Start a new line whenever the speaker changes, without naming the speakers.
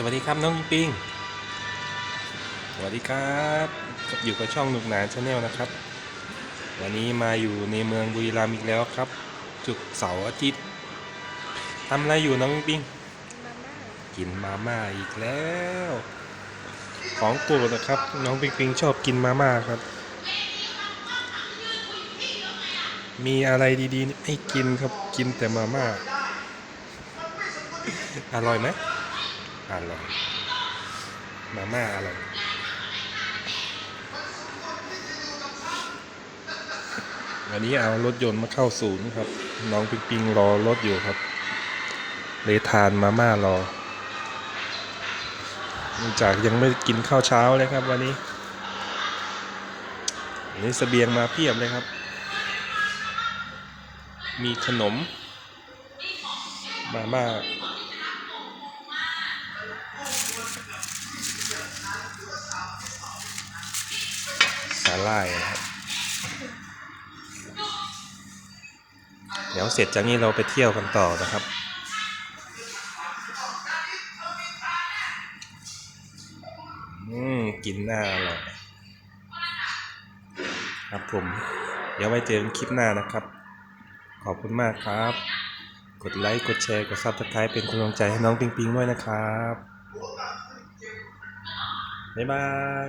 สวัสดีครับน้องปิง สวัสดีครับกับอยู่กับช่องหนุกหนานชาแนลนะครับ วันนี้มาอยู่ในเมืองบุรีรัมย์อีกแล้วครับ จุกร์เสาร์อาทิตย์ทำอะไรอยู่น้องปิง
มาม่า
กินมาม่าอีกแล้ว ของโปรดนะครับ น้องปิงปิงชอบกินมาม่าครับ มีอะไรดีๆให้กินครับกินแต่มาม่า อร่อยไหม อร่อยมาม่าอร่อยวันนี้เอารถยนต์มาเข้าศูนย์ครับ น้องปิงปิงรอรถอยู่ครับเลยทานมาม่ารอเนื่องจากยังไม่กินข้าวเช้าเลยครับ วันนี้นนี้เสบียงมาเพียบเลยครับ มีขนม มาม่าาหร่ายนะครับเดี๋ยวเสร็จจากนี้เราไปเที่ยวกันต่อนะครับ อืมกินหน้าอร่อยครับผม เดี๋ยวไว้เจอกันคลิปหน้านะครับ ขอบคุณมากครับ กดไลค์ กดแชร์ กดซับสไครป์เป็นกำลังใจให้น้องปิงปิงด้วยนะครับ บ๊ายบาย